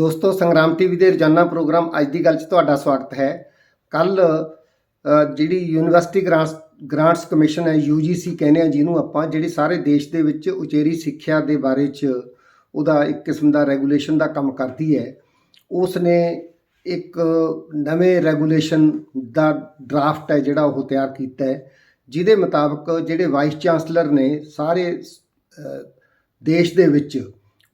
ਦੋਸਤੋ, ਸੰਗਰਾਮ ਟੀਵੀ ਦੇ ਰੋਜ਼ਾਨਾ ਪ੍ਰੋਗਰਾਮ ਅੱਜ ਦੀ ਗੱਲ 'ਚ ਤੁਹਾਡਾ ਸਵਾਗਤ ਹੈ। ਕੱਲ ਜਿਹੜੀ ਯੂਨੀਵਰਸਿਟੀ ਗ੍ਰਾਂਟਸ ਗ੍ਰਾਂਟਸ ਕਮਿਸ਼ਨ ਹੈ ਯੂਜੀਸੀ ਕਹਿੰਦੇ ਆ ਜਿਹਨੂੰ ਆਪਾਂ, ਜਿਹੜੀ ਸਾਰੇ ਦੇਸ਼ ਦੇ ਵਿੱਚ ਉਚੇਰੀ ਸਿੱਖਿਆ ਦੇ ਬਾਰੇ 'ਚ ਉਹਦਾ ਇੱਕ ਕਿਸਮ ਦਾ ਰੈਗੂਲੇਸ਼ਨ ਦਾ ਕੰਮ ਕਰਦੀ ਹੈ। ਉਸ ਨੇ ਇੱਕ ਨਵੇਂ ਰੈਗੂਲੇਸ਼ਨ ਦਾ ਡਰਾਫਟ ਹੈ, ਜਿਹੜਾ ਉਹ ਤਿਆਰ ਕੀਤਾ ਹੈ, ਜਿਹਦੇ ਮੁਤਾਬਕ ਜਿਹੜੇ ਵਾਈਸ ਚਾਂਸਲਰ ਨੇ ਸਾਰੇ ਦੇਸ਼ ਦੇ ਵਿੱਚ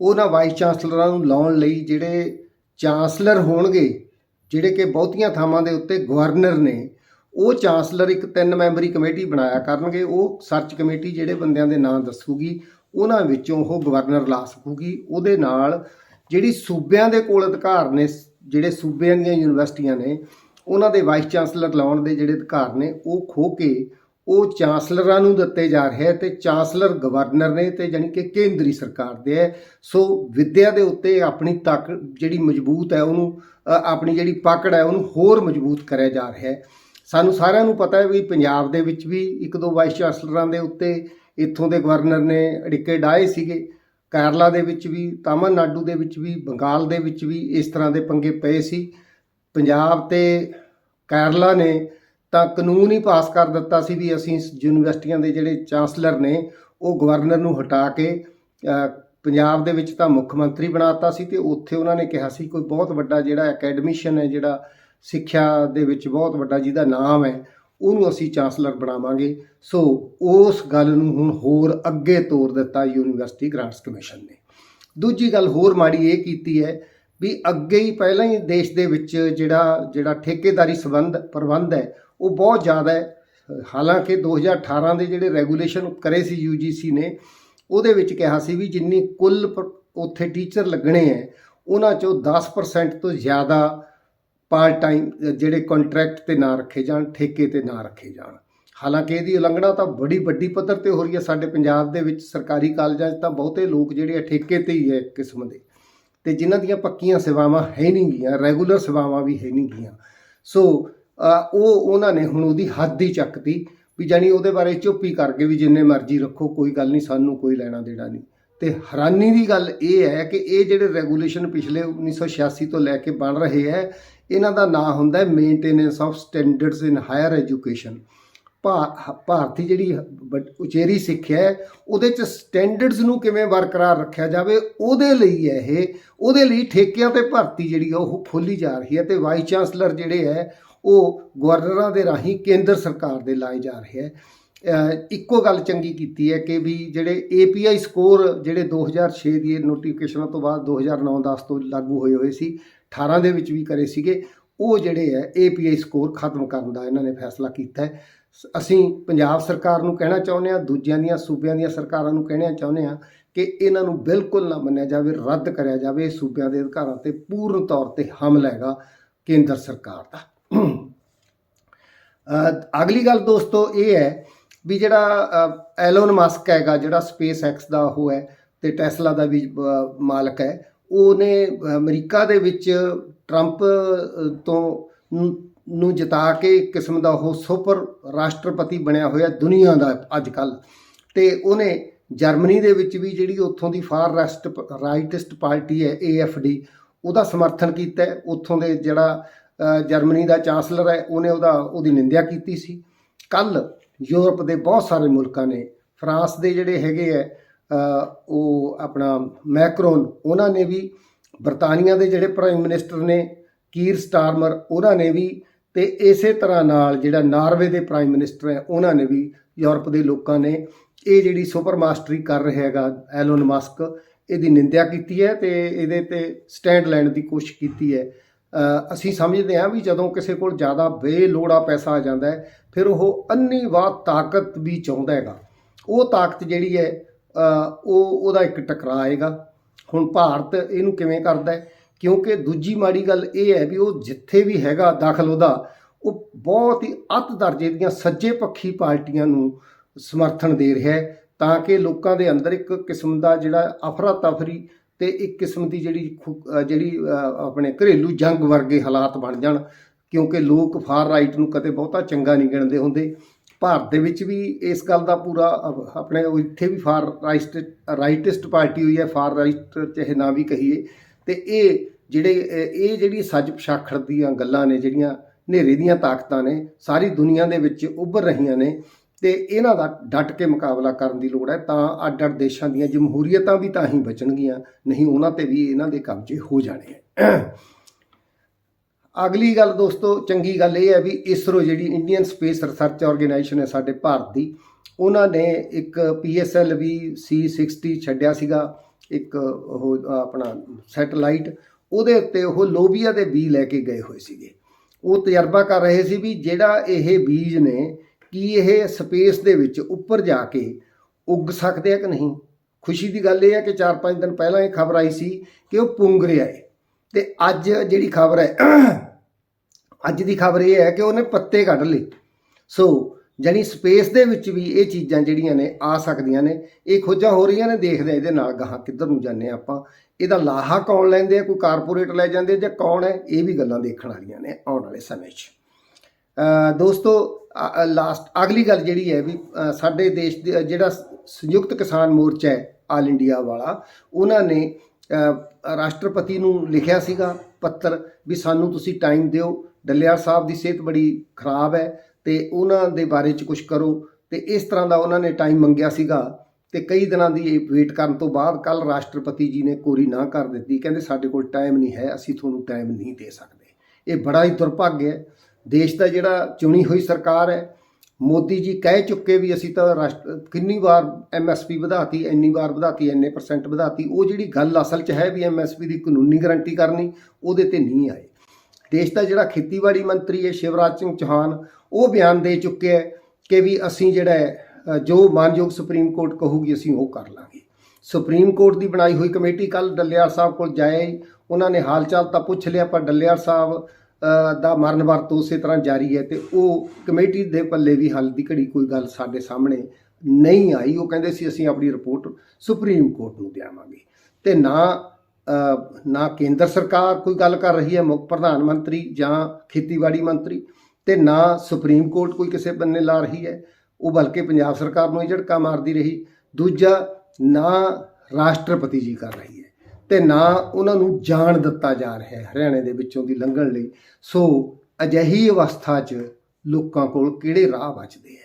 ਉਹਨਾਂ ਵਾਈਸ ਚਾਂਸਲਰਾਂ ਨੂੰ ਲਾਉਣ ਲਈ ਜਿਹੜੇ ਚਾਂਸਲਰ ਹੋਣਗੇ, ਜਿਹੜੇ ਕਿ ਬਹੁਤੀਆਂ ਥਾਵਾਂ ਦੇ ਉੱਤੇ ਗਵਰਨਰ ਨੇ, ਉਹ ਚਾਂਸਲਰ ਇੱਕ ਤਿੰਨ ਮੈਂਬਰੀ ਕਮੇਟੀ ਬਣਾਇਆ ਕਰਨਗੇ। ਉਹ ਸਰਚ ਕਮੇਟੀ ਜਿਹੜੇ ਬੰਦਿਆਂ ਦੇ ਨਾਂ ਦੱਸੂਗੀ, ਉਹਨਾਂ ਵਿੱਚੋਂ ਉਹ ਗਵਰਨਰ ਲਾ ਸਕੂਗੀ। ਉਹਦੇ ਨਾਲ ਜਿਹੜੀ ਸੂਬਿਆਂ ਦੇ ਕੋਲ ਅਧਿਕਾਰ ਨੇ, ਜਿਹੜੇ ਸੂਬਿਆਂ ਦੀਆਂ ਯੂਨੀਵਰਸਿਟੀਆਂ ਨੇ, ਉਹਨਾਂ ਦੇ ਵਾਈਸ ਚਾਂਸਲਰ ਲਾਉਣ ਦੇ ਜਿਹੜੇ ਅਧਿਕਾਰ ਨੇ, ਉਹ ਖੋ ਕੇ ਉਹ ਚਾਂਸਲਰਾਂ ਨੂੰ ਦਿੱਤੇ ਜਾ ਰਹੇ ਹੈ ਤੇ ਚਾਂਸਲਰ ਗਵਰਨਰ ਨੇ ਤੇ ਜਾਣੀ ਕਿ ਕੇਂਦਰੀ ਸਰਕਾਰ ਦੇ ਹੈ। ਸੋ ਵਿੱਦਿਆ ਦੇ ਉੱਤੇ ਆਪਣੀ ਤੱਕ ਜਿਹੜੀ ਮਜ਼ਬੂਤ ਹੈ, ਉਹਨੂੰ ਆਪਣੀ ਜਿਹੜੀ ਪਕੜ ਹੈ, ਉਹਨੂੰ ਹੋਰ ਮਜ਼ਬੂਤ ਕਰਿਆ ਜਾ ਰਿਹਾ ਹੈ। ਸਾਨੂੰ ਸਾਰਿਆਂ ਨੂੰ ਪਤਾ ਹੈ ਵੀ ਪੰਜਾਬ ਦੇ ਵਿੱਚ ਵੀ ਇੱਕ ਦੋ ਵਾਈਸ ਚਾਂਸਲਰਾਂ ਦੇ ਉੱਤੇ ਇੱਥੋਂ ਦੇ ਗਵਰਨਰ ਨੇ ਅੜਿੱਕੇ ਡਾਏ ਸੀਗੇ। ਕੇਰਲਾ ਦੇ ਵਿੱਚ ਵੀ, ਤਾਮਿਲਨਾਡੂ ਦੇ ਵਿੱਚ ਵੀ, ਬੰਗਾਲ ਦੇ ਵਿੱਚ ਵੀ ਇਸ ਤਰ੍ਹਾਂ ਦੇ ਪੰਗੇ ਪਏ ਸੀ। ਪੰਜਾਬ ਤੇ ਕੇਰਲਾ ਨੇ ਤਾਂ ਕਾਨੂੰਨ ਹੀ ਪਾਸ ਕਰ ਦਿੱਤਾ ਸੀ ਵੀ ਅਸੀਂ ਯੂਨੀਵਰਸਿਟੀਆਂ ਦੇ ਜਿਹੜੇ ਚਾਂਸਲਰ ਨੇ, ਉਹ ਗਵਰਨਰ ਨੂੰ ਹਟਾ ਕੇ ਪੰਜਾਬ ਦੇ ਵਿੱਚ ਤਾਂ ਮੁੱਖ ਮੰਤਰੀ ਬਣਾਤਾ ਸੀ ਤੇ ਉੱਥੇ ਉਹਨਾਂ ਨੇ ਕਿਹਾ ਸੀ ਕੋਈ ਬਹੁਤ ਵੱਡਾ ਜਿਹੜਾ ਅਕੈਡਮਿਸ਼ਨ ਹੈ, ਜਿਹੜਾ ਸਿੱਖਿਆ ਦੇ ਵਿੱਚ ਬਹੁਤ ਵੱਡਾ ਜਿਹਦਾ ਨਾਮ ਹੈ, ਉਹਨੂੰ ਅਸੀਂ ਚਾਂਸਲਰ ਬਣਾਵਾਂਗੇ। ਸੋ ਉਸ ਗੱਲ ਨੂੰ ਹੁਣ ਹੋਰ ਅੱਗੇ ਤੋਰ ਦਿੱਤਾ ਯੂਨੀਵਰਸਿਟੀ ਗ੍ਰਾਂਟਸ ਕਮਿਸ਼ਨ ਨੇ। ਦੂਜੀ ਗੱਲ ਹੋਰ ਮਾੜੀ ਇਹ ਕੀਤੀ ਹੈ ਵੀ ਅੱਗੇ ਹੀ ਪਹਿਲਾਂ ਹੀ ਦੇਸ਼ ਦੇ ਵਿੱਚ ਜਿਹੜਾ ਜਿਹੜਾ ਠੇਕੇਦਾਰੀ ਸੰਬੰਧ, ਪ੍ਰਬੰਧ ਹੈ ਉਹ ਬਹੁਤ ਜ਼ਿਆਦਾ ਹੈ। ਹਾਲਾਂਕਿ 2018 ਦੇ ਜਿਹੜੇ ਰੈਗੂਲੇਸ਼ਨ ਕਰੇ ਸੀ ਯੂਜੀਸੀ ਨੇ, ਉਹਦੇ ਵਿੱਚ ਕਿਹਾ ਸੀ ਵੀ ਜਿੰਨੀ ਕੁੱਲ ਉੱਥੇ ਟੀਚਰ ਲੱਗਣੇ ਹੈ, ਉਹਨਾਂ ਚੋਂ 10% ਤੋਂ ਜ਼ਿਆਦਾ ਪਾਰਟ ਟਾਈਮ ਜਿਹੜੇ ਕੰਟਰੈਕਟ ਤੇ ਨਾ ਰੱਖੇ ਜਾਣ, ਠੇਕੇ ਤੇ ਨਾ ਰੱਖੇ ਜਾਣ। ਹਾਲਾਂਕਿ ਇਹਦੀ ਉਲੰਘਣਾ ਤਾਂ ਬੜੀ ਵੱਡੀ ਪੱਧਰ ਤੇ ਹੋ ਰਹੀ ਹੈ। ਸਾਡੇ ਪੰਜਾਬ ਦੇ ਵਿੱਚ ਸਰਕਾਰੀ ਕਾਲਜਾਂ 'ਚ ਤਾਂ ਬਹੁਤੇ ਲੋਕ ਜਿਹੜੇ ਆ ਠੇਕੇ ਤੇ ਹੀ ਹੈ ਇੱਕ ਕਿਸਮ ਦੇ। ਤੇ ਜਿਨ੍ਹਾਂ ਦੀਆਂ ਪੱਕੀਆਂ ਸੇਵਾਵਾਂ ਹੈ ਨਹੀਂ ਗੀਆਂ, ਰੈਗੂਲਰ ਸੇਵਾਵਾਂ ਵੀ ਹੈ ਨਹੀਂ ਗੀਆਂ। ਸੋ ਉਹ ਉਹਨਾਂ ਨੇ ਹੁਣ ਉਹਦੀ ਹੱਦ ਹੀ ਚੱਕਤੀ ਵੀ ਜਾਨੀ ਉਹਦੇ ਬਾਰੇ ਚੁੱਪੀ ਕਰਕੇ ਵੀ ਜਿੰਨੇ ਮਰਜ਼ੀ ਰੱਖੋ, ਕੋਈ ਗੱਲ ਨਹੀਂ, ਸਾਨੂੰ ਕੋਈ ਲੈਣਾ ਦੇਣਾ ਨਹੀਂ। ਤੇ ਹੈਰਾਨੀ ਦੀ ਗੱਲ ਇਹ ਹੈ ਕਿ ਇਹ ਜਿਹੜੇ ਰੈਗੂਲੇਸ਼ਨ ਪਿਛਲੇ 1986 ਤੋਂ ਲੈ ਕੇ ਬਣ ਰਹੇ ਹੈ, ਇਹਨਾਂ ਦਾ ਨਾਂ ਹੁੰਦਾ ਹੈ maintenance of standards in higher education ਭਾ- ਭਾਰਤੀ ਜਿਹੜੀ ਵੱਡ- ਉਚੇਰੀ ਸਿੱਖਿਆ ਹੈ, ਉਹਦੇ ਚ ਸਟੈਂਡਰਡਸ ਨੂੰ ਕਿਵੇਂ ਬਰਕਰਾਰ ਰੱਖਿਆ ਜਾਵੇ, ਉਹਦੇ ਲਈ ਹੈ ਇਹ। ਉਹਦੇ ਲਈ ਠੇਕਿਆਂ ਤੇ ਭਰਤੀ ਜਿਹੜੀ ਆ, ਉਹ ਖੋਲੀ ਜਾ ਰਹੀ ਹੈ ਤੇ ਵਾਈਸ ਚਾਂਸਲਰ ਜਿਹੜੇ ਹੈ, ਉਹ ਗਵਰਨਰਾਂ ਦੇ ਰਾਹੀਂ ਕੇਂਦਰ ਸਰਕਾਰ ਦੇ ਲਾਏ ਜਾ ਰਹੇ ਹੈ। ਅਹ ਇੱਕੋ ਗੱਲ ਚੰਗੀ ਕੀਤੀ ਹੈ ਕਿ ਵੀ ਜਿਹੜੇ API ਸਕੋਰ ਜਿਹੜੇ 2006 ਦੀ ਨੋਟੀਫਿਕੇਸ਼ਨਾਂ ਤੋਂ ਬਾਅਦ 2009-10 ਤੋਂ ਲਾਗੂ ਹੋਏ ਹੋਏ ਸੀ 18 ਦੇ ਵਿੱਚ ਵੀ ਕਰੇ ਸੀਗੇ, ਉਹ ਜਿਹੜੇ ਹੈ API ਸਕੋਰ ਖਤਮ ਕਰਨ ਦਾ ਇਹਨਾਂ ਨੇ ਫੈਸਲਾ ਕੀਤਾ ਹੈ। ਅਸੀਂ ਪੰਜਾਬ ਸਰਕਾਰ ਨੂੰ ਕਹਿਣਾ ਚਾਹੁੰਦੇ ਹਾਂ, ਦੂਜਿਆਂ ਦੀਆਂ, ਸੂਬਿਆਂ ਦੀਆਂ ਸਰਕਾਰਾਂ ਨੂੰ ਕਹਿਣਾ ਚਾਹੁੰਦੇ ਹਾਂ ਕਿ ਇਹਨਾਂ ਨੂੰ ਬਿਲਕੁਲ ਨਾ ਮੰਨਿਆ ਜਾਵੇ, ਰੱਦ ਕਰਿਆ ਜਾਵੇ, ਇਹ ਸੂਬਿਆਂ ਦੇ ਅਧਿਕਾਰਾਂ ਤੇ ਪੂਰਨ ਤੌਰ ਤੇ ਹਮਲਾ ਹੈਗਾ ਕੇਂਦਰ ਸਰਕਾਰ ਦਾ। ਅਗਲੀ ਗੱਲ ਦੋਸਤੋ ਇਹ ਹੈ ਵੀ ਜਿਹੜਾ ਐਲੋਨ ਮਸਕ ਹੈਗਾ, ਜਿਹੜਾ ਸਪੇਸ ਐਕਸ ਦਾ ਉਹ ਹੈ ਤੇ ਟੈਸਲਾ ਦਾ ਵੀ ਮਾਲਕ ਹੈ, ਉਹਨੇ ਅਮਰੀਕਾ ਦੇ ਵਿੱਚ ਟਰੰਪ ਤੋਂ ਨੂੰ- ਨੂੰ ਜਿਤਾ ਕੇ ਇੱਕ ਕਿਸਮ ਦਾ ਉਹ ਸੁਪਰ ਰਾਸ਼ਟਰਪਤੀ ਬਣਿਆ ਹੋਇਆ ਦੁਨੀਆ ਦਾ ਅੱਜ ਕੱਲ ਤੇ ਉਹਨੇ ਜਰਮਨੀ ਦੇ ਵਿੱਚ ਵੀ ਜਿਹੜੀ ਉੱਥੋਂ ਦੀ ਫਾਰ ਰੈਸਟ ਰਾਈਟਿਸਟ ਪਾਰਟੀ ਹੈ AFD ਉਹਦਾ ਸਮਰਥਨ ਕੀਤਾ ਉੱਥੋਂ ਦੇ ਜਿਹੜਾ ਜਰਮਨੀ ਦਾ ਚਾਂਸਲਰ ਹੈ, ਉਹਨੇ ਉਹਦਾ, ਉਹਦੀ ਨਿੰਦਿਆ ਕੀਤੀ ਸੀ। ਕੱਲ ਯੂਰਪ ਦੇ ਬਹੁਤ ਸਾਰੇ ਮੁਲਕਾਂ ਨੇ, ਫਰਾਂਸ ਦੇ ਜਿਹੜੇ ਹੈਗੇ ਹੈ ਉਹ ਆਪਣਾ ਮੈਕਰੋਨ, ਉਹਨਾਂ ਨੇ ਵੀ, ਬਰਤਾਨੀਆ ਦੇ ਜਿਹੜੇ ਪ੍ਰਾਈਮ ਮਿਨਿਸਟਰ ਨੇ, ਕੀਰ ਸਟਾਰਮਰ, ਉਹਨਾਂ ਨੇ ਵੀ ਤੇ ਇਸੇ ਤਰ੍ਹਾਂ ਨਾਲ ਜਿਹੜਾ ਨਾਰਵੇ ਦੇ ਪ੍ਰਾਈਮ ਮਿਨਿਸਟਰ ਹੈ, ਉਹਨਾਂ ਨੇ ਵੀ ਯੂਰਪ ਦੇ ਲੋਕਾਂ ਨੇ ਇਹ ਜਿਹੜੀ ਸੁਪਰ ਮਾਸਟਰੀ ਕਰ ਰਿਹਾ ਹੈਗਾ ਐਲੋਨ ਮਸਕ ਇਹਦੀ ਨਿੰਦਿਆ ਕੀਤੀ ਹੈ ਤੇ ਇਹਦੇ ਤੇ ਸਟੈਂਡ ਲੈਣ ਦੀ ਕੋਸ਼ਿਸ਼ ਕੀਤੀ ਹੈ। ਅਸੀਂ ਸਮਝਦੇ ਹਾਂ ਵੀ ਜਦੋਂ ਕਿਸੇ ਕੋਲ ਜ਼ਿਆਦਾ ਬੇਲੋੜਾ ਪੈਸਾ ਆ ਜਾਂਦਾ ਹੈ, ਫਿਰ ਉਹ ਅੰਨੀ ਅੰਨੀਵਾਹ ਤਾਕਤ ਵੀ ਚਾਹੁੰਦਾ ਹੈਗਾ। ਉਹ ਤਾਕਤ ਜਿਹੜੀ ਹੈ ਉਹ ਉਹਦਾ ਇੱਕ ਟਕਰਾਅ ਆਏਗਾ। ਹੁਣ ਭਾਰਤ ਇਹਨੂੰ ਕਿਵੇਂ ਕਰਦਾ ਹੈ? ਕਿਉਂਕਿ ਦੂਜੀ ਮਾੜੀ ਗੱਲ ਇਹ ਹੈ ਵੀ ਉਹ ਜਿੱਥੇ ਵੀ ਹੈਗਾ ਦਾਖਲ ਉਹਦਾ, ਉਹ ਬਹੁਤ ਹੀ ਅੱਤ ਦਰਜੇ ਦੀਆਂ ਸੱਜੇ ਪੱਖੀ ਪਾਰਟੀਆਂ ਨੂੰ ਸਮਰਥਨ ਦੇ ਰਿਹਾ ਹੈ, ਤਾਂ ਕਿ ਲੋਕਾਂ ਦੇ ਅੰਦਰ ਇੱਕ ਕਿਸਮ ਦਾ ਜਿਹੜਾ ਅਫਰਾ ਤਫਰੀ ਤੇ ਇੱਕ ਕਿਸਮ ਦੀ ਜਿਹੜੀ ਖੁ- ਜਿਹੜੀ ਆਪਣੇ ਘਰੇਲੂ ਜੰਗ ਵਰਗੇ ਹਾਲਾਤ ਬਣ ਜਾਣ, ਕਿਉਂਕਿ ਲੋਕ ਫਾਰ ਰਾਈਟ ਨੂੰ ਕਦੇ ਬਹੁਤਾ ਚੰਗਾ ਨਹੀਂ ਗਿਣਦੇ ਹੁੰਦੇ। ਭਾਰਤ ਦੇ ਵਿੱਚ ਵੀ ਇਸ ਗੱਲ ਦਾ ਪੂਰਾ ਆਪਣੇ ਇੱਥੇ ਵੀ ਫਾਰ ਰਾਈਟ ਰਾਈਟਿਸਟ ਪਾਰਟੀ ਹੋਈ ਹੈ, ਫਾਰ ਰਾਈਟ ਚਾਹੇ ਨਾ ਵੀ ਕਹੀਏ ਤੇ ਇਹ ਜਿਹੜੇ, ਇਹ ਜਿਹੜੀ ਸੱਜ ਪਛਾਖੜ ਦੀਆਂ ਗੱਲਾਂ ਨੇ, ਜਿਹੜੀਆਂ ਹਨੇਰੇ ਦੀਆਂ ਤਾਕਤਾਂ ਨੇ, ਸਾਰੀ ਦੁਨੀਆ ਦੇ ਵਿੱਚ ਉੱਭਰ ਰਹੀਆਂ ਨੇ, ਤੇ ਇਹਨਾਂ ਦਾ ਡਟ ਕੇ ਮੁਕਾਬਲਾ ਕਰਨ ਦੀ ਲੋੜ ਹੈ, ਤਾਂ ਅੱਡ ਅੱਡ ਦੇਸ਼ਾਂ ਦੀਆਂ ਜਮਹੂਰੀਅਤਾਂ ਵੀ ਤਾਂ ਹੀ ਬਚਣਗੀਆਂ, ਨਹੀਂ ਉਹਨਾਂ ਤੇ ਵੀ ਇਹਨਾਂ ਦੇ ਕਬਜ਼ੇ ਹੋ ਜਾਣੇ ਹੈ ਅਗਲੀ ਗੱਲ ਦੋਸਤੋ, ਚੰਗੀ ਗੱਲ ਇਹ ਹੈ ਵੀ ਇਸਰੋ ਜਿਹੜੀ ਇੰਡੀਅਨ ਸਪੇਸ ਰਿਸਰਚ ਆਰਗੇਨਾਈਜੇਸ਼ਨ ਹੈ ਸਾਡੇ ਭਾਰਤ ਦੀ, ਉਹਨਾਂ ਨੇ ਇੱਕ PSL ਵੀ C60 ਛੱਡਿਆ ਸੀਗਾ ਇੱਕ ਉਹ, ਆਪਣਾ ਸੈਟਲਾਈਟ, ਉਹਦੇ ਉੱਤੇ ਉਹ ਲੋਬੀਆ ਦੇ ਬੀ ਲੈ ਕੇ ਗਏ ਹੋਏ ਸੀਗੇ। ਉਹ ਤਜਰਬਾ ਕਰ ਰਹੇ ਸੀ ਵੀ ਜਿਹੜਾ ਇਹ ਬੀਜ ਨੇ, ਕੀ ਇਹ ਸਪੇਸ ਦੇ ਵਿੱਚ ਉੱਪਰ ਜਾ ਕੇ ਉੱਗ ਸਕਦੇ ਆ ਕਿ ਨਹੀਂ? ਖੁਸ਼ੀ ਦੀ ਗੱਲ ਇਹ ਹੈ ਕਿ 4-5 ਦਿਨ ਪਹਿਲਾਂ ਇਹ ਖਬਰ ਆਈ ਸੀ ਕਿ ਉਹ ਪੁੰਗ ਰਿਹਾ ਹੈ। ਤੇ ਅੱਜ ਜਿਹੜੀ ਖਬਰ ਹੈ, ਅੱਜ ਦੀ ਖਬਰ ਇਹ ਹੈ ਕਿ ਉਹਨੇ ਪੱਤੇ ਕੱਢ ਲਏ। ਸੋ ਜਾਨੀ ਸਪੇਸ ਦੇ ਵਿੱਚ ਵੀ ਇਹ ਚੀਜ਼ਾਂ ਜਿਹੜੀਆਂ ਨੇ ਆ ਸਕਦੀਆਂ ਨੇ, ਇਹ ਖੋਜਾਂ ਹੋ ਰਹੀਆਂ ਨੇ, ਦੇਖਦੇ ਹਾਂ ਇਹਦੇ ਨਾਲ ਗਾਹਾਂ ਕਿੱਧਰ ਨੂੰ ਜਾਂਦੇ ਹਾਂ ਆਪਾਂ। ਇਹਦਾ ਲਾਹਾ ਕੌਣ ਲੈਂਦੇ ਆ? ਕੋਈ ਕਾਰਪੋਰੇਟ ਲੈ ਜਾਂਦੇ ਜਾਂ ਕੌਣ ਹੈ? ਇਹ ਵੀ ਗੱਲਾਂ ਦੇਖਣ ਵਾਲੀਆਂ ਨੇ ਆਉਣ ਵਾਲੇ ਸਮੇਂ 'ਚ। ਦੋਸਤੋ ਲਾਸਟ ਅਗਲੀ ਗੱਲ ਜਿਹੜੀ ਹੈ ਵੀ ਸਾਡੇ ਦੇਸ਼ ਦੇ, ਜਿਹੜਾ ਸੰਯੁਕਤ ਕਿਸਾਨ ਮੋਰਚਾ ਹੈ ਆਲ ਇੰਡੀਆ ਵਾਲਾ, ਉਹਨਾਂ ਨੇ ਰਾਸ਼ਟਰਪਤੀ ਨੂੰ ਲਿਖਿਆ ਸੀਗਾ ਪੱਤਰ ਵੀ ਸਾਨੂੰ ਤੁਸੀਂ ਟਾਈਮ ਦਿਓ। ਡੱਲੇਵਾਲ ਸਾਹਿਬ ਦੀ ਸਿਹਤ ਬੜੀ ਖਰਾਬ ਹੈ। ਤੇ ਉਹਨਾਂ ਦੇ ਬਾਰੇ ਚ ਕੁਝ ਕਰੋ। ਤੇ ਇਸ ਤਰ੍ਹਾਂ ਦਾ ਉਹਨਾਂ ਨੇ ਟਾਈਮ ਮੰਗਿਆ ਸੀਗਾ ਤੇ ਕਈ ਦਿਨਾਂ ਦੀ ਵੇਟ ਕਰਨ ਤੋਂ ਬਾਅਦ ਕੱਲ ਰਾਸ਼ਟਰਪਤੀ ਜੀ ਨੇ ਕੋਰੀ ਨਾ ਕਰ ਦਿੱਤੀ। ਕਹਿੰਦੇ ਸਾਡੇ ਕੋਲ ਟਾਈਮ ਨਹੀਂ ਹੈ, ਅਸੀਂ ਤੁਹਾਨੂੰ ਟਾਈਮ ਨਹੀਂ ਦੇ ਸਕਦੇ। ਇਹ ਬੜਾ ਹੀ ਦੁਰਭਾਗਯ ਹੈ। ਦੇਸ਼ ਦਾ ਜਿਹੜਾ ਚੁਣੀ ਹੋਈ ਸਰਕਾਰ ਹੈ, ਮੋਦੀ ਜੀ ਕਹਿ ਚੁੱਕੇ ਵੀ ਅਸੀਂ ਤਾਂ ਰਾਸ਼ਟਰ ਕਿੰਨੀ ਵਾਰ ਐਮਐਸਪੀ ਵਧਾਤੀ, ਇੰਨੀ ਵਾਰ ਵਧਾਤੀ, ਇੰਨੇ ਪਰਸੈਂਟ ਵਧਾਤੀ, ਉਹ ਜਿਹੜੀ ਗੱਲ ਅਸਲ 'ਚ ਹੈ ਵੀ ਐਮਐਸਪੀ ਦੀ ਕਾਨੂੰਨੀ ਗਾਰੰਟੀ ਕਰਨੀ, ਉਹਦੇ ਤੇ ਨਹੀਂ ਆਏ। ਦੇਸ਼ ਦਾ ਜਿਹੜਾ ਖੇਤੀਬਾੜੀ ਮੰਤਰੀ ਹੈ, ਸ਼ਿਵਰਾਜ ਸਿੰਘ ਚੌਹਾਨ ਉਹ ਬਿਆਨ ਦੇ ਚੁੱਕਿਆ ਹੈ ਕਿ ਵੀ ਅਸੀਂ ਜਿਹੜਾ ਹੈ, ਜੋ ਮਾਨਯੋਗ ਸੁਪਰੀਮ ਕੋਰਟ ਕਹੂਗੀ ਅਸੀਂ ਉਹ ਕਰ ਲਾਂਗੇ। ਸੁਪਰੀਮ ਕੋਰਟ ਦੀ ਬਣਾਈ ਹੋਈ ਕਮੇਟੀ ਕੱਲ ਡੱਲੇਵਾਲ ਸਾਹਿਬ ਕੋਲ ਜਾਏ ਉਹਨਾਂ ਨੇ ਹਾਲ ਚਾਲ ਤਾਂ ਪੁੱਛ ਲਿਆ ਪਰ ਡੱਲੇਵਾਲ ਸਾਹਿਬ ਦਾ ਮਰਨ ਵਰਤ ਉਸੇ ਤਰ੍ਹਾਂ ਜਾਰੀ ਹੈ ਤੇ ਉਹ ਕਮੇਟੀ ਦੇ ਪੱਲੇ ਵੀ ਹਾਲ ਦੀ ਘੜੀ ਕੋਈ ਗੱਲ ਸਾਡੇ ਸਾਹਮਣੇ ਨਹੀਂ ਆਈ। ਉਹ ਕਹਿੰਦੇ ਸੀ ਅਸੀਂ ਆਪਣੀ ਰਿਪੋਰਟ ਸੁਪਰੀਮ ਕੋਰਟ ਨੂੰ ਦੇਵਾਂਗੇ ਤੇ ਨਾ ਨਾ ਕੇਂਦਰ ਸਰਕਾਰ ਕੋਈ ਗੱਲ ਕਰ ਰਹੀ ਹੈ ਮੁੱਖ ਪ੍ਰਧਾਨ ਮੰਤਰੀ ਜਾਂ ਖੇਤੀਬਾੜੀ ਮੰਤਰੀ ਤੇ ਨਾ ਸੁਪਰੀਮ ਕੋਰਟ ਕੋਈ ਕਿਸੇ ਬੰਨੇ ਲਾ ਰਹੀ ਹੈ। ਉਹ ਬਲਕਿ ਪੰਜਾਬ ਸਰਕਾਰ ਨੂੰ ਹੀ ਝਟਕਾ ਮਾਰਦੀ ਰਹੀ। ਦੂਜਾ, ਨਾ ਰਾਸ਼ਟਰਪਤੀ ਜੀ ਕਰ ਰਹੀ ਹੈ ਤੇ ਨਾ ਉਹਨਾਂ ਨੂੰ ਜਾਣ ਦਿੱਤਾ ਜਾ ਰਿਹਾ ਹੈ ਹਰਿਆਣੇ ਦੇ ਵਿੱਚੋਂ ਦੀ ਲੰਘਣ ਲਈ। ਸੋ ਅਜਿਹੀ ਅਵਸਥਾ 'ਚ ਲੋਕਾਂ ਕੋਲ ਕਿਹੜੇ ਰਾਹ ਬਚਦੇ ਹੈ?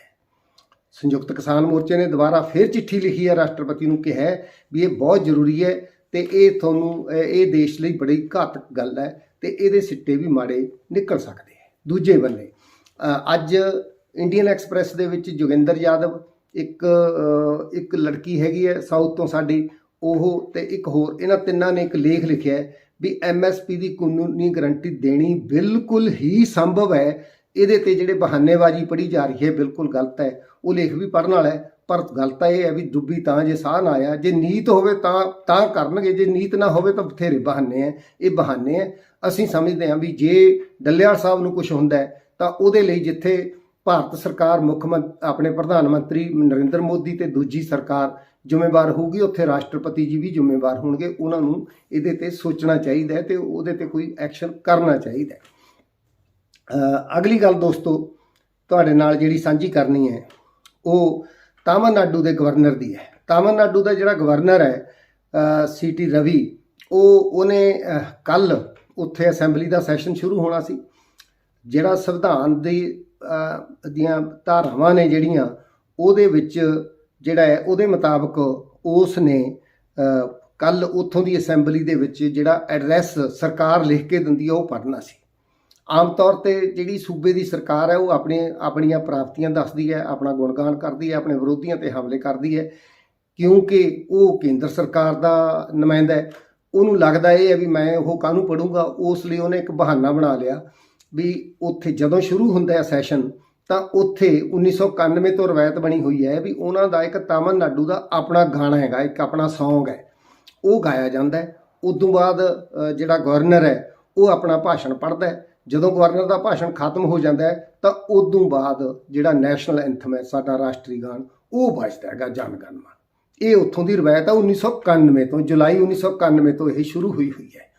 ਸੰਯੁਕਤ ਕਿਸਾਨ ਮੋਰਚੇ ਨੇ ਦੁਬਾਰਾ ਫਿਰ ਚਿੱਠੀ ਲਿਖੀ ਹੈ। ਰਾਸ਼ਟਰਪਤੀ ਨੂੰ ਕਿਹਾ ਵੀ ਇਹ ਬਹੁਤ ਜ਼ਰੂਰੀ ਹੈ ਤੇ ਇਹ ਤੁਹਾਨੂੰ ਇਹ ਦੇਸ਼ ਲਈ ਬੜੀ ਘਾਤਕ ਗੱਲ ਹੈ ਤੇ ਇਹਦੇ ਸਿੱਟੇ ਵੀ ਮਾੜੇ ਨਿਕਲ ਸਕਦੇ ਹੈ। ਦੂਜੇ ਬੰਨੇ ਅੱਜ ਇੰਡੀਅਨ ਐਕਸਪ੍ਰੈਸ ਦੇ ਵਿੱਚ ਜੋਗਿੰਦਰ ਯਾਦਵ ਇੱਕ ਇੱਕ ਲੜਕੀ ਹੈਗੀ ਹੈ ਸਾਊਥ ਤੋਂ ਸਾਡੀ, ਉਹ ਤੇ ਇੱਕ ਹੋਰ, ਇਹਨਾਂ ਤਿੰਨਾਂ ਨੇ ਇੱਕ ਲੇਖ ਲਿਖਿਆ ਹੈ ਵੀ ਐਮਐਸਪੀ ਦੀ ਕਾਨੂੰਨੀ ਗਰੰਟੀ ਦੇਣੀ ਬਿਲਕੁਲ ਹੀ ਸੰਭਵ ਹੈ। ਇਹਦੇ ਤੇ ਜਿਹੜੇ ਬਹਾਨੇਬਾਜ਼ੀ ਪੜੀ ਜਾ ਰਹੀ ਹੈ, ਬਿਲਕੁਲ ਗਲਤ ਹੈ। ਉਹ ਲੇਖ ਵੀ ਪੜਨ ਵਾਲਾ ਹੈ, ਪਰ ਗੱਲ ਤਾਂ ਇਹ ਹੈ ਵੀ ਡੁੱਬੀ ਤਾਂ ਜੇ ਸਾਹ ਨਾ ਆਇਆ, ਜੇ ਨੀਤ ਹੋਵੇ ਤਾਂ ਤਾਂ ਕਰਨਗੇ, ਜੇ ਨੀਤ ਨਾ ਹੋਵੇ ਤਾਂ ਬਥੇਰੇ ਬਹਾਨੇ ਹੈ। ਇਹ ਬਹਾਨੇ ਹੈ। ਅਸੀਂ ਸਮਝਦੇ ਹਾਂ ਵੀ ਜੇ ਡੱਲੇਵਾਲ ਸਾਹਿਬ ਨੂੰ ਕੁਝ ਹੁੰਦਾ ਤਾਂ ਉਹਦੇ ਲਈ ਜਿੱਥੇ ਭਾਰਤ ਸਰਕਾਰ ਮੁੱਖ ਮੰਤ, ਆਪਣੇ ਪ੍ਰਧਾਨ ਮੰਤਰੀ ਨਰਿੰਦਰ ਮੋਦੀ ਤੇ ਦੂਜੀ ਸਰਕਾਰ ਜ਼ਿੰਮੇਵਾਰ ਹੋਊਗੀ, ਉੱਥੇ ਰਾਸ਼ਟਰਪਤੀ ਜੀ ਵੀ ਜ਼ਿੰਮੇਵਾਰ ਹੋਣਗੇ, ਉਹਨਾਂ ਨੂੰ ਇਹਦੇ ਤੇ ਸੋਚਣਾ ਚਾਹੀਦਾ ਹੈ ਤੇ ਉਹਦੇ ਤੇ ਕੋਈ ਐਕਸ਼ਨ ਕਰਨਾ ਚਾਹੀਦਾ ਹੈ। ਅਗਲੀ ਗੱਲ ਦੋਸਤੋ, ਤੁਹਾਡੇ ਨਾਲ ਜਿਹੜੀ ਸਾਂਝੀ ਕਰਨੀ ਹੈ, ਉਹ ਤਾਮਿਲਨਾਡੂ ਦੇ ਗਵਰਨਰ ਦੀ ਹੈ। ਤਾਮਿਲਨਾਡੂ ਦਾ ਜਿਹੜਾ ਗਵਰਨਰ ਹੈ ਸੀਟੀ ਰਵੀ, ਉਹ ਉਹਨੇ ਕੱਲ ਉੱਥੇ ਅਸੈਂਬਲੀ ਦਾ ਸੈਸ਼ਨ ਸ਼ੁਰੂ ਹੋਣਾ ਸੀ। ਜਿਹੜਾ ਸੰਵਿਧਾਨ ਦੇ ਦੀਆਂ ਧਾਰਾਵਾਂ ਨੇ ਜਿਹੜੀਆਂ, ਉਹਦੇ ਵਿੱਚ ਜਿਹੜਾ ਹੈ, ਉਹਦੇ ਮੁਤਾਬਕ ਉਸ ਨੇ ਕੱਲ ਉੱਥੋਂ ਦੀ ਅਸੈਂਬਲੀ ਦੇ ਵਿੱਚ ਜਿਹੜਾ ਐਡਰੈਸ ਸਰਕਾਰ ਲਿਖ ਕੇ ਦਿੰਦੀ ਹੈ ਉਹ ਪੜ੍ਹਨਾ ਸੀ। ਆਮ ਤੌਰ ਤੇ ਜਿਹੜੀ ਸੂਬੇ ਦੀ ਸਰਕਾਰ ਹੈ, ਉਹ ਆਪਣੇ, ਆਪਣੀਆਂ ਪ੍ਰਾਪਤੀਆਂ ਦੱਸਦੀ ਹੈ, ਆਪਣਾ ਗੁਣਗਾਨ ਕਰਦੀ ਹੈ, ਆਪਣੇ ਵਿਰੋਧੀਆਂ ਤੇ ਹਮਲੇ ਕਰਦੀ ਹੈ, ਕਿਉਂਕਿ ਉਹ ਕੇਂਦਰ ਸਰਕਾਰ ਦਾ ਨੁਮਾਇੰਦਾ ਹੈ। ਉਹਨੂੰ ਲੱਗਦਾ ਇਹ ਹੈ ਵੀ ਮੈਂ ਉਹ ਕਾਹਨੂੰ ਪੜੂੰਗਾ, ਉਸ ਲਈ ਉਹਨੇ ਇੱਕ ਬਹਾਨਾ ਬਣਾ ਲਿਆ ਵੀ ਉੱਥੇ ਜਦੋਂ ਸ਼ੁਰੂ ਹੁੰਦਾ ਹੈ ਸੈਸ਼ਨ, ਤਾਂ ਉੱਥੇ 1991 ਤੋਂ ਰਵਾਇਤ ਬਣੀ ਹੋਈ ਹੈ ਵੀ ਉਹਨਾਂ ਦਾ ਇੱਕ ਤਾਮਿਲਨਾਡੂ ਦਾ ਆਪਣਾ ਗਾਣਾ ਹੈਗਾ, ਇੱਕ ਆਪਣਾ Song ਹੈ। ਉਹ ਗਾਇਆ ਜਾਂਦਾ ਹੈ। ਉਦੋਂ ਬਾਅਦ ਜਿਹੜਾ ਗਵਰਨਰ ਹੈ, ਉਹ ਆਪਣਾ ਭਾਸ਼ਣ ਪੜ੍ਹਦਾ ਹੈ। ਜਦੋਂ ਗਵਰਨਰ ਦਾ ਭਾਸ਼ਣ ਖਤਮ ਹੋ ਜਾਂਦਾ ਹੈ, ਤਾਂ ਉਦੋਂ ਬਾਅਦ ਜਿਹੜਾ ਨੈਸ਼ਨਲ ਐਂਥਮ ਹੈ, ਸਾਡਾ ਰਾਸ਼ਟਰੀ ਗਾਣ ਉਹ ਵੱਜਦਾ ਹੈਗਾ ਜਨ ਗਣ ਮਨ ਇਹ ਉੱਥੋਂ ਦੀ ਰਵਾਇਤ ਹੈ 1991 ਤੋਂ, ਜੁਲਾਈ 1991 ਤੋਂ ਇਹ ਸ਼ੁਰੂ ਹੋਈ ਹੋਈ ਹੈ।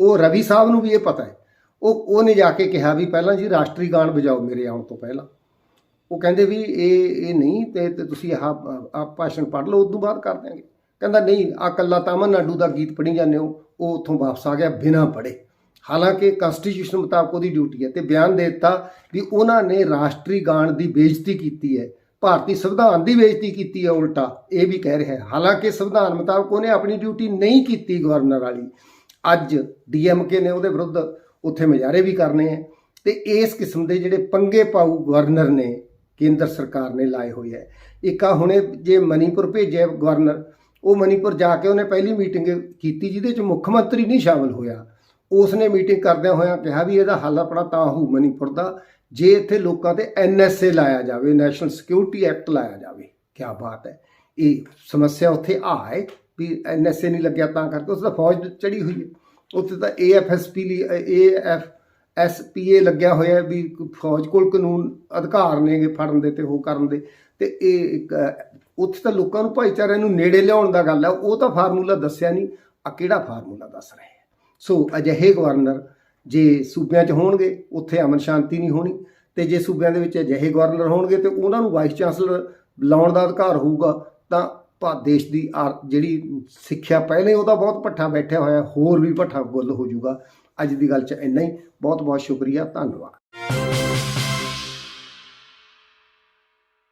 ਉਹ ਰਵੀ ਸਾਹਿਬ ਨੂੰ ਵੀ ਇਹ ਪਤਾ ਹੈ। ਉਹ, ਉਹਨੇ ਜਾ ਕੇ ਕਿਹਾ ਵੀ ਪਹਿਲਾਂ ਜੀ ਰਾਸ਼ਟਰੀ ਗਾਣ ਵਜਾਓ ਮੇਰੇ ਆਉਣ ਤੋਂ ਪਹਿਲਾਂ। ਉਹ ਕਹਿੰਦੇ ਵੀ ਇਹ ਇਹ ਨਹੀਂ ਤੇ ਤੁਸੀਂ ਆਹ ਆਹ ਭਾਸ਼ਣ ਪੜ੍ਹ ਲਓ ਤੋਂ ਬਾਅਦ ਕਰ ਦਿਆਂਗੇ। ਕਹਿੰਦਾ ਨਹੀਂ ਆ ਕੱਲਾ ਤਾਮਿਲਨਾਡੂ ਦਾ ਗੀਤ ਪੜ੍ਹੀ ਜਾਂਦੇ ਹੋ, ਉਹ ਉੱਥੋਂ ਵਾਪਸ ਆ ਗਿਆ ਬਿਨਾਂ ਪੜ੍ਹੇ। ਹਾਲਾਂਕਿ ਕਨਸਟੀਟਿਊਸ਼ਨ ਮੁਤਾਬਕ ਉਹਦੀ ਡਿਊਟੀ ਹੈ ਤੇ ਬਿਆਨ ਦੇ ਦਿੱਤਾ ਵੀ ਉਹਨਾਂ ਨੇ ਰਾਸ਼ਟਰੀ ਗਾਣ ਦੀ ਬੇਇੱਜ਼ਤੀ ਕੀਤੀ ਹੈ। ਭਾਰਤੀ ਸੰਵਿਧਾਨ ਦੀ ਬੇਇੱਜ਼ਤੀ ਕੀਤੀ ਹੈ ਉਲਟਾ, ਇਹ ਵੀ ਕਹਿ ਰਿਹਾ ਹੈ। ਹਾਲਾਂਕਿ ਸੰਵਿਧਾਨ ਮੁਤਾਬਕ ਉਹਨੇ ਆਪਣੀ ਡਿਊਟੀ ਨਹੀਂ ਕੀਤੀ ਗਵਰਨਰ ਵਾਲੀ। ਅੱਜ ਡੀਐਮਕੇ ਨੇ ਉਹਦੇ ਵਿਰੁੱਧ ਉੱਥੇ ਮੁਜ਼ਾਹਰੇ ਵੀ ਕਰਨੇ ਹੈ ਤੇ ਇਸ ਕਿਸਮ ਦੇ ਜਿਹੜੇ ਪੰਗੇ ਪਾਊ ਗਵਰਨਰ ਨੇ, ਕੇਂਦਰ ਸਰਕਾਰ ਨੇ ਲਾਏ ਹੋਏ ਹੈ ਇੱਕ ਆ ਹੁਣੇ ਜੇ ਮਨੀਪੁਰ ਭੇਜਿਆ ਗਵਰਨਰ ਉਹ ਮਨੀਪੁਰ ਜਾ ਕੇ ਉਹਨੇ ਪਹਿਲੀ ਮੀਟਿੰਗ ਕੀਤੀ ਜਿਹਦੇ ਚ ਮੁੱਖ ਮੰਤਰੀ ਨਹੀਂ ਸ਼ਾਮਲ ਹੋਇਆ। ਉਸ ਨੇ ਮੀਟਿੰਗ ਕਰਦਿਆਂ ਹੋਇਆਂ ਕਿਹਾ ਵੀ ਇਹਦਾ ਹੱਲ ਆਪਣਾ ਤਾਂ ਹੋਊ ਮਨੀਪੁਰ ਦਾ। ਜੇ ਇੱਥੇ ਲੋਕਾਂ ਤੇ ਐਨਐਸਏ ਲਾਇਆ ਜਾਵੇ ਨੈਸ਼ਨਲ ਸਿਕਿਉਰਿਟੀ ਐਕਟ ਲਾਇਆ ਜਾਵੇ ਕੀ ਬਾਤ ਹੈ। ਇਹ ਸਮੱਸਿਆ ਉੱਥੇ ਆ ਹੈ ਵੀ ਐਨਐਸਏ ਨਹੀਂ ਲੱਗਿਆ, ਤਾਂ ਕਰਕੇ ਉਸ ਦਾ ਫੌਜ ਚੜੀ ਹੋਈ ਹੈ। ਉੱਥੇ ਤਾਂ ਏਐਫਐਸਪੀ ਲਈ ਏਐਫ ਐਸਪੀਏ ਲੱਗਿਆ ਹੋਇਆ ਵੀ ਫੌਜ ਕੋਲ ਕਾਨੂੰਨ ਅਧਿਕਾਰ ਨੇਗੇ ਫੜਨ ਦੇ ਤੇ ਉਹ ਕਰਨ ਦੇ। ਤੇ ਇਹ ਉੱਥੇ ਤਾਂ ਲੋਕਾਂ ਨੂੰ ਭਾਈਚਾਰੇ ਨੂੰ ਨੇੜੇ ਲਿਆਉਣ ਦਾ ਗੱਲ ਹੈ, ਉਹ ਤਾਂ ਫਾਰਮੂਲਾ ਦੱਸਿਆ ਨਹੀਂ। ਆ ਕਿਹੜਾ ਫਾਰਮੂਲਾ ਦੱਸ ਰਹੇ ਸੋ ਅਜਿਹੇ ਗਵਰਨਰ ਜੇ ਸੂਬਿਆਂ 'ਚ ਹੋਣਗੇ, ਉੱਥੇ ਅਮਨ ਸ਼ਾਂਤੀ ਨਹੀਂ ਹੋਣੀ। ਤੇ ਜੇ ਸੂਬਿਆਂ ਦੇ ਵਿੱਚ ਅਜਿਹੇ ਗਵਰਨਰ ਹੋਣਗੇ ਤੇ ਉਹਨਾਂ ਨੂੰ ਵਾਈਸ ਚਾਂਸਲਰ ਲਾਉਣ ਦਾ ਅਧਿਕਾਰ ਹੋਊਗਾ, ਤਾਂ ਭਾ ਦੇਸ਼ ਦੀ ਆਰ- ਜਿਹੜੀ ਸਿੱਖਿਆ ਪਹਿਲੇ ਉਹਦਾ ਬਹੁਤ ਪੱਠਾ ਬੈਠਿਆ ਹੋਇਆ, ਹੋਰ ਵੀ ਪੱਠਾ ਗੁੱਲ ਹੋ ਜਾਊਗਾ। ਅੱਜ ਦੀ ਗੱਲ 'ਚ ਇੰਨਾ ਹੀ। ਬਹੁਤ ਬਹੁਤ ਸ਼ੁਕਰੀਆ, ਧੰਨਵਾਦ।